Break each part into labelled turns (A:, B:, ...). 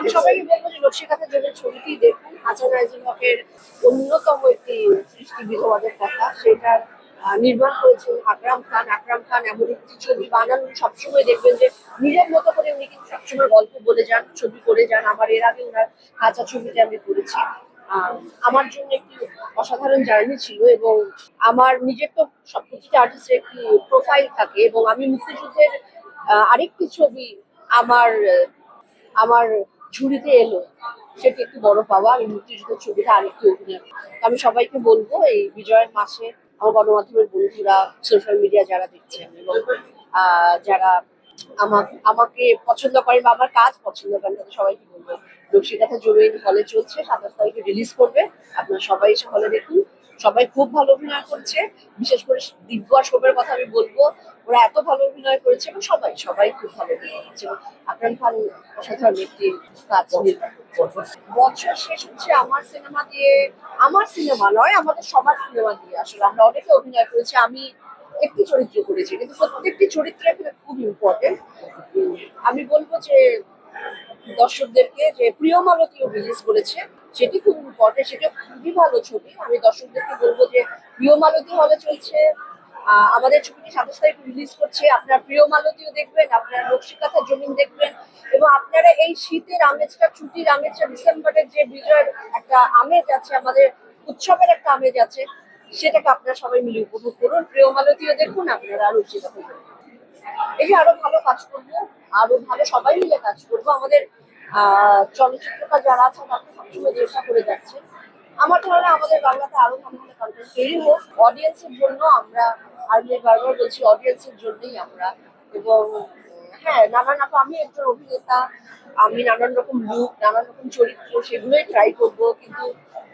A: আমি সবাইকে বলব যে নকশিকাথা জমির ছবিটি দেখুন হাসান আইজুল হকের অন্যতম একটি সৃষ্টি বিধবাদের কথা সেটার নির্মাণ করেছেন আকরাম খান। আকরাম খান এমন একটি ছবি বানান সবসময় দেখবেন যে নিজের মতো করে উনি কিন্তু সবসময় গল্প বলে যান, ছবি করে যান। আমার এর আগে ওনার কাঁচা ছবিতে আমি করেছি। আমার জন্য একটি অসাধারণ জার্নি ছিল এবং আমার নিজের তো সব প্রতিটা আর্টিস্টের একটি প্রোফাইল থাকে এবং আমি মুক্তিযুদ্ধের আরেকটি ছবি আমার আমার ঝুড়িতে এলো। সেটি একটি বড় পাওয়া, আমি মুক্তিযুদ্ধের ছবিটা আরেকটি অভিনয় আমি সবাইকে বলব, এই বিজয়ের মাসে আমার গণমাধ্যমের বন্ধুরা সোশ্যাল মিডিয়া যারা দেখছেন এবং যারা আমাকে আমাকে পছন্দ করেন বা আমার কাজ পছন্দ করেন, তাদের সবাইকে বলব নকশিকাথা জমিন হলে চলছে, সাতাশ তারিখে রিলিজ করবে। আপনারা সবাই এসে হলে দেখুন। সবাই খুব ভালো অভিনয় করছে। বিশেষ করে দিব্য শোভের কথা আমি বলব, ওরা এত ভালো অভিনয় করেছে এবং সবাই সবাই খুব ভালো অভিনয় করছে। এবং আকরাম খান অসাধারণ একটি কাজ বছর শেষ হচ্ছে আমার সিনেমা দিয়ে, আমার সিনেমা নয়, আমাদের সবার সিনেমা দিয়ে। আসলে আমরা অনেকে অভিনয় করেছি, আমি একটি চরিত্র করেছি, কিন্তু প্রত্যেকটি চরিত্র খুব ইম্পর্টেন্ট আমি বলব যে দর্শকদেরকে যে প্রিয় মালতীও রিলিজ করেছে, সেটি খুব ইম্পর্টেন্ট সেটা খুবই ভালো ছবি। আমি দর্শকদেরকে বলব যে প্রিয় মালতী হলে চলছে আমাদের ছবিটি সাতাশ তারিখ রিলিজ করছে। আপনারা প্রিয় মালতীও দেখবেন, আপনারা নকশিকাথা জমিন দেখবেন এবং আপনারা এই শীতের আমেজটা, ছুটির আমেজটা, ডিসেম্বরের যে বিজয়ের একটা আমেজ আছে, আমাদের উৎসবের একটা আমেজ আছে, সেটাকে আপনারা সবাই মিলে উপভোগ করুন। প্রিয় মালতীও দেখুন, আপনারা নকশিকাথা দেখুন এই আরও ভালো কাজ করব, আরও ভালো সবাই মিলে কাজ করব। আমাদের, আহ, চলচ্চিত্রটা যারা আছে তারা সবসময় চেষ্টা করে যাচ্ছে। আমার ধারণা আমাদের বাংলাতে আরও ভালো ভালো কন্টেন্ট তৈরি হোক। অডিয়েন্সের জন্য আমরা আর্মি বারবার বলছি অডিয়েন্সের জন্যই আমরা। এবং হ্যাঁ নানান রকম আমি একজন অভিনেতা, আমি নানান রকম লুক নানান রকম চরিত্র সেগুলোই ট্রাই করব, কিন্তু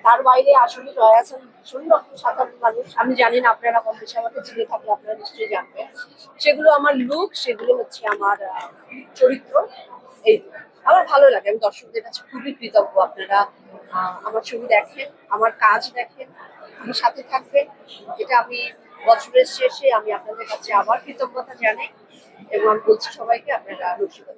A: তার বাইরে আসলে জয়া হাসান ভীষণ রকম সাধারণ মানুষ। আমি জানি না আপনারা কম বেশি আমাকে চিনে থাকলে আপনারা নিশ্চয়ই জানবেন। সেগুলো আমার লুক সেগুলো হচ্ছে আমার চরিত্র। এই আমার ভালো লাগে, আমি দর্শকদের কাছে খুবই কৃতজ্ঞ আপনারা আমার ছবি দেখেন, আমার কাজ দেখেন, আমার সাথে থাকবেন। এটা আমি বছরের শেষে আমি আপনাদের কাছে আবার কৃতজ্ঞতা জানাই। এবং আমি বলছি সবাইকে আপনারা রসিকতা